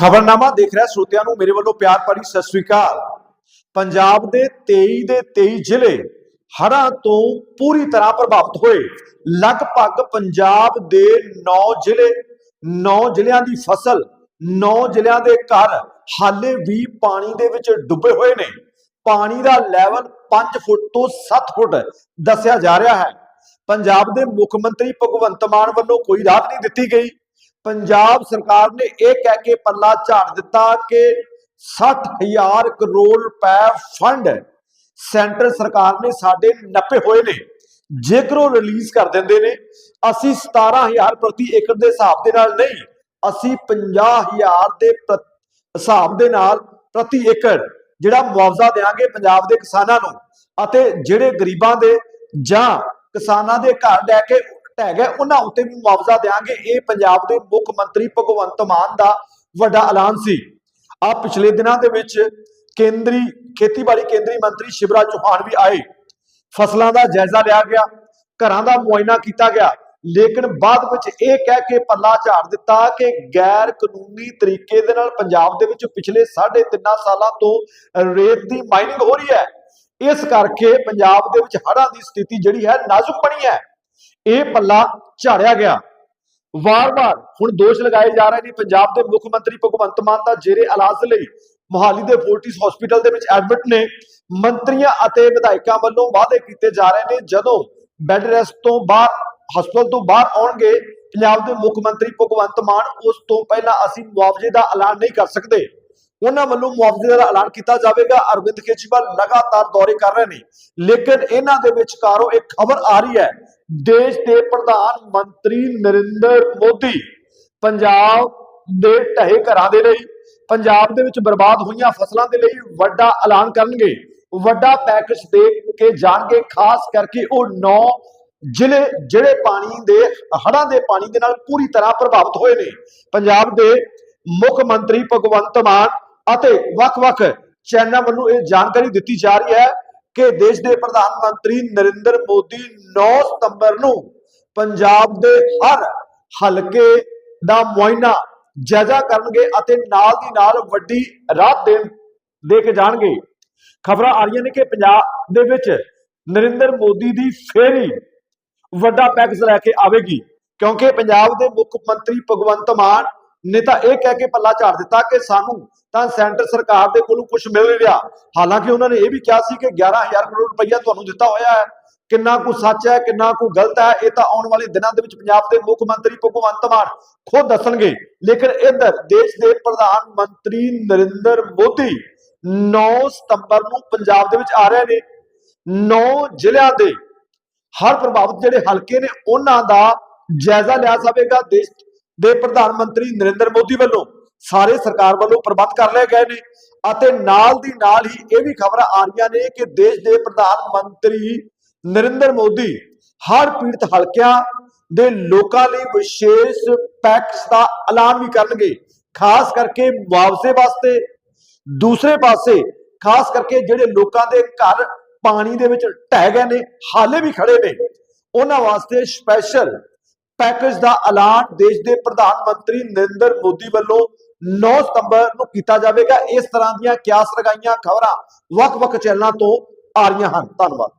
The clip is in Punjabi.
ਖਬਰਨਾਮਾ ਦੇਖ ਰਿਹਾ ਸਰੋਤਿਆਂ ਨੂੰ, ਮੇਰੇ ਵੱਲੋਂ ਪਿਆਰ ਭਰੀ ਸਤਿ ਸ੍ਰੀ ਅਕਾਲ। ਪੰਜਾਬ ਦੇ 23 ਦੇ 23 ਜ਼ਿਲ੍ਹੇ ਹੜ੍ਹਾਂ ਤੋਂ ਪੂਰੀ ਤਰ੍ਹਾਂ ਪ੍ਰਭਾਵਿਤ ਹੋਏ। ਲਗਭਗ ਪੰਜਾਬ ਦੇ 9 ਜ਼ਿਲ੍ਹੇ 9 ਜ਼ਿਲ੍ਹਿਆਂ ਦੀ ਫਸਲ 9 ਜ਼ਿਲ੍ਹਿਆਂ ਦੇ ਘਰ ਹਾਲੇ ਵੀ ਪਾਣੀ ਦੇ ਵਿੱਚ ਡੁੱਬੇ ਹੋਏ ਨੇ। ਪਾਣੀ ਦਾ ਲੈਵਲ 5 ਫੁੱਟ ਤੋਂ 7 ਫੁੱਟ ਦੱਸਿਆ ਜਾ ਰਿਹਾ ਹੈ। ਪੰਜਾਬ ਦੇ ਮੁੱਖ ਮੰਤਰੀ ਭਗਵੰਤ ਮਾਨ ਵੱਲੋਂ ਕੋਈ ਰਾਹਤ ਨਹੀਂ ਦਿੱਤੀ ਗਈ। ਪੰਜਾਬ ਸਰਕਾਰ ਨੇ ਇਹ ਕਹਿ ਕੇ ਪੱਲਾ ਝਾੜ ਦਿੱਤਾ ਕਿ 60000 ਕਰੋੜ ਰੁਪਏ ਫੰਡ ਸੈਂਟਰ ਸਰਕਾਰ ਨੇ ਸਾਡੇ ਨੱਪੇ ਹੋਏ ਨੇ। ਜੇਕਰ ਉਹ ਰਿਲੀਜ਼ ਕਰ ਦਿੰਦੇ ਨੇ, ਅਸੀਂ 17000 ਪ੍ਰਤੀ ਏਕੜ ਦੇ ਹਿਸਾਬ ਦੇ ਨਾਲ ਨਹੀਂ, ਅਸੀਂ 50000 ਦੇ ਹਿਸਾਬ ਦੇ ਨਾਲ ਪ੍ਰਤੀ ਏਕੜ ਜਿਹੜਾ ਮੁਆਵਜ਼ਾ ਦੇਾਂਗੇ ਪੰਜਾਬ ਦੇ ਕਿਸਾਨਾਂ ਨੂੰ ਅਤੇ ਜਿਹੜੇ ਗਰੀਬਾਂ ਦੇ ਜਾਂ ਕਿਸਾਨਾਂ ਦੇ ਘਰ ਲੈ ਕੇ ਢਹਿ ਗਏ ਉਹਨਾਂ ਉੱਤੇ ਵੀ ਮੁਆਵਜ਼ਾ ਦੇਾਂਗੇ ਇਹ ਪੰਜਾਬ ਦੇ ਮੁੱਖ ਮੰਤਰੀ ਭਗਵੰਤ ਮਾਨ ਦਾ ਵੱਡਾ ਐਲਾਨ ਸੀ। ਆ ਪਿਛਲੇ ਦਿਨਾਂ ਦੇ ਵਿੱਚ ਕੇਂਦਰੀ, ਖੇਤੀਬਾੜੀ ਕੇਂਦਰੀ ਮੰਤਰੀ ਸ਼ਿਵਰਾਜ ਚੌਹਾਨ ਵੀ ਆਏ। ਫਸਲਾਂ ਦਾ ਜਾਇਜ਼ਾ ਲਿਆ ਗਿਆ। ਘਰਾਂ ਦਾ ਮੁਆਇਨਾ ਕੀਤਾ ਗਿਆ। ਲੇਕਿਨ ਬਾਅਦ ਵਿੱਚ ਇਹ ਕਹਿ ਕੇ ਪੱਲਾ ਝਾੜ ਦਿੱਤਾ ਕਿ ਗੈਰ ਕਾਨੂੰਨੀ ਤਰੀਕੇ ਦੇ ਨਾਲ ਪੰਜਾਬ ਦੇ ਵਿੱਚ ਪਿਛਲੇ 3.5 ਸਾਲਾਂ ਤੋਂ ਰੇਤ ਦੀ ਮਾਈਨਿੰਗ ਹੋ ਰਹੀ ਹੈ। ਇਸ ਕਰਕੇ ਪੰਜਾਬ ਦੇ ਵਿੱਚ ਹੜ੍ਹਾਂ ਦੀ ਸਥਿਤੀ ਜਿਹੜੀ ਹੈ ਨਾਜ਼ੁਕ ਬਣੀ ਹੈ। ਇਹ ਪੱਲਾ ਝਾੜਿਆ ਗਿਆ। ਵਾਰ-ਵਾਰ ਹੁਣ ਦੋਸ਼ ਲਗਾਏ ਜਾ ਰਹੇ ਨੇ ਪੰਜਾਬ ਦੇ ਮੁੱਖ ਮੰਤਰੀ ਭਗਵੰਤ ਮਾਨ ਦਾ ਜੇਰੇ ਇਲਾਜ ਲਈ ਮੋਹਾਲੀ ਦੇ ਫੋਰਟਿਸ ਹਸਪੀਟਲ ਦੇ ਵਿੱਚ ਐਡਮਿਟ ਨੇ, ਮੰਤਰੀਆਂ ਅਤੇ ਵਿਧਾਇਕਾਂ ਵੱਲੋਂ ਵਾਅਦੇ ਕੀਤੇ ਜਾ ਰਹੇ ਨੇ, ਜਦੋਂ ਬੈੱਡ ਰੈਸਟ ਤੋਂ ਬਾਹਰ ਹਸਪਤਾਲ ਤੋਂ ਬਾਹਰ ਆਉਣਗੇ, ਪੰਜਾਬ ਦੇ ਮੁੱਖ ਮੰਤਰੀ ਭਗਵੰਤ ਮਾਨ ਉਸ ਤੋਂ ਪਹਿਲਾਂ ਅਸੀਂ ਮੁਆਵਜ਼ੇ ਦਾ ਐਲਾਨ ਨਹੀਂ ਕਰ ਸਕਦੇ। ਉਹਨਾਂ ਵੱਲੋਂ ਮੁਆਵਜ਼ੇ ਦਾ ਐਲਾਨ ਕੀਤਾ ਜਾਵੇਗਾ। ਅਰਵਿੰਦ ਕੇਜਰੀਵਾਲ ਲਗਾਤਾਰ ਦੌਰੇ ਕਰ ਰਹੇ ਨੇ। ਲੇਕਿਨ ਇਹਨਾਂ ਦੇ ਵਿਚਕਾਰੋਂ ਇੱਕ ਖਬਰ ਆ ਰਹੀ ਹੈ ਦੇਸ਼ ਦੇ ਪ੍ਰਧਾਨ ਮੰਤਰੀ ਨਰਿੰਦਰ ਮੋਦੀ ਪੰਜਾਬ ਦੇ ਢਹੇ ਘਰਾਂ ਦੇ ਲਈ, ਪੰਜਾਬ ਦੇ ਵਿੱਚ ਬਰਬਾਦ ਹੋਈਆਂ ਫਸਲਾਂ ਦੇ ਲਈ ਵੱਡਾ ਐਲਾਨ ਕਰਨਗੇ। ਵੱਡਾ ਪੈਕੇਜ ਦੇ ਕੇ ਜਾਣਗੇ, ਖਾਸ ਕਰਕੇ ਉਹ 9 ਜ਼ਿਲ੍ਹੇ, ਜਿਹੜੇ ਪਾਣੀ ਦੇ, ਹੜ੍ਹਾਂ ਦੇ ਪਾਣੀ ਦੇ ਨਾਲ ਪੂਰੀ ਤਰ੍ਹਾਂ ਪ੍ਰਭਾਵਿਤ ਹੋਏ ਨੇ। ਪੰਜਾਬ ਦੇ ਮੁੱਖ ਮੰਤਰੀ ਭਗਵੰਤ ਮਾਨ ਅਤੇ ਵੱਖ-ਵੱਖ ਚੈਨਲਾਂ ਵੱਲੋਂ ਇਹ ਜਾਣਕਾਰੀ ਦਿੱਤੀ ਜਾ ਰਹੀ ਹੈ। ਕਿ ਦੇਸ਼ ਦੇ ਪ੍ਰਧਾਨ ਮੰਤਰੀ ਨਰਿੰਦਰ ਮੋਦੀ 9 ਸਤੰਬਰ ਨੂੰ ਪੰਜਾਬ ਦੇ ਹਰ ਹਲਕੇ ਦਾ ਮੁਆਇਨਾ ਜਾਇਜ਼ਾ ਕਰਨਗੇ ਅਤੇ ਨਾਲ ਦੀ ਨਾਲ ਵੱਡੀ ਰਾਹਤ ਦੇਣ, ਦੇ ਕੇ ਜਾਣਗੇ। ਖਬਰਾਂ ਆ ਰਹੀਆਂ ਨੇ ਕਿ ਪੰਜਾਬ ਦੇ ਵਿੱਚ ਨਰਿੰਦਰ ਮੋਦੀ ਦੀ ਫੇਰੀ ਵੱਡਾ ਪੈਕੇਜ ਲੈ ਕੇ ਆਵੇਗੀ, ਕਿਉਂਕਿ ਪੰਜਾਬ ਦੇ ਮੁੱਖ ਮੰਤਰੀ ਭਗਵੰਤ ਮਾਨ ਨੇ ਤਾਂ ਇਹ ਕਹਿ ਕੇ ਪੱਲਾ ਝਾੜ ਦਿੱਤਾ ਕਿ ਸਾਨੂੰ ਤਾਂ ਸੈਂਟਰ ਸਰਕਾਰ ਦੇ ਕੋਲੋਂ ਕੁਝ ਮਿਲ ਨਹੀਂ ਰਿਹਾ। ਹਾਲਾਂਕਿ ਉਹਨਾਂ ਨੇ ਇਹ ਵੀ ਕਿਹਾ ਸੀ ਕਿ 11000 ਕਰੋੜ ਰੁਪਈਆ ਤੁਹਾਨੂੰ ਦਿੱਤਾ ਹੋਇਆ ਹੈ। ਕਿੰਨਾ ਕੁ ਸੱਚ ਹੈ, ਕਿੰਨਾ ਕੁ ਗਲਤ ਹੈ, ਇਹ ਤਾਂ ਆਉਣ ਵਾਲੇ ਦਿਨਾਂ ਦੇ ਵਿੱਚ ਪੰਜਾਬ ਦੇ ਮੁੱਖ ਮੰਤਰੀ ਭਗਵੰਤ ਮਾਨ ਖੁਦ ਦੱਸਣਗੇ। ਲੇਕਿਨ ਇੱਧਰ ਦੇਸ਼ ਦੇ ਪ੍ਰਧਾਨ ਮੰਤਰੀ ਨਰਿੰਦਰ ਮੋਦੀ 9 ਸਤੰਬਰ ਨੂੰ ਪੰਜਾਬ ਦੇ ਵਿੱਚ ਆ ਰਹੇ ਨੇ। 9 ਜ਼ਿਲ੍ਹਿਆਂ ਦੇ ਹਰ ਪ੍ਰਭਾਵਿਤ ਜਿਹੜੇ ਹਲਕੇ ਨੇ, ਉਹਨਾਂ ਦਾ ਜਾਇਜ਼ਾ ਲਿਆ ਜਾਵੇਗਾ। ਦੇਸ਼ ਦੇ ਪ੍ਰਧਾਨ ਮੰਤਰੀ ਨਰਿੰਦਰ ਮੋਦੀ ਵੱਲੋਂ ਸਾਰੇ ਸਰਕਾਰ ਵੱਲੋਂ ਪ੍ਰਬੰਧ ਕਰ ਲਏ ਗਏ ਨੇ ਅਤੇ ਨਾਲ ਦੀ ਨਾਲ ਹੀ ਇਹ ਵੀ ਖਬਰਾਂ ਆ ਰਹੀਆਂ ਨੇ ਕਿ ਦੇਸ਼ ਦੇ ਪ੍ਰਧਾਨ ਮੰਤਰੀ ਨਰਿੰਦਰ ਮੋਦੀ ਹਰ ਪੀੜਤ ਹਲਕਿਆਂ ਦੇ ਲੋਕਾਂ ਲਈ ਵਿਸ਼ੇਸ਼ ਪੈਕਸ ਦਾ ਐਲਾਨ ਵੀ ਕਰਨਗੇ, ਖਾਸ ਕਰਕੇ ਮੁਆਵਜ਼ੇ ਵਾਸਤੇ। ਦੂਸਰੇ ਪਾਸੇ, ਖਾਸ ਕਰਕੇ ਜਿਹੜੇ ਲੋਕਾਂ ਦੇ ਘਰ ਪਾਣੀ ਦੇ ਵਿੱਚ ਢਹਿ ਗਏ ਨੇ, ਹਾਲੇ ਵੀ ਖੜੇ ਨੇ, ਉਹਨਾਂ ਵਾਸਤੇ ਸਪੈਸ਼ਲ ਪੈਕੇਜ ਦਾ ਐਲਾਨ ਦੇਸ਼ ਦੇ ਪ੍ਰਧਾਨ ਮੰਤਰੀ ਨਰਿੰਦਰ ਮੋਦੀ ਵੱਲੋਂ 9 ਸਤੰਬਰ ਨੂੰ ਕੀਤਾ ਜਾਵੇਗਾ। ਇਸ ਤਰ੍ਹਾਂ ਦੀਆਂ ਕਿਆਸ ਲਗਾਈਆਂ ਖਬਰਾਂ ਵੱਖ-ਵੱਖ ਚੈਨਲਾਂ ਤੋਂ ਆ ਰਹੀਆਂ ਹਨ। ਧੰਨਵਾਦ।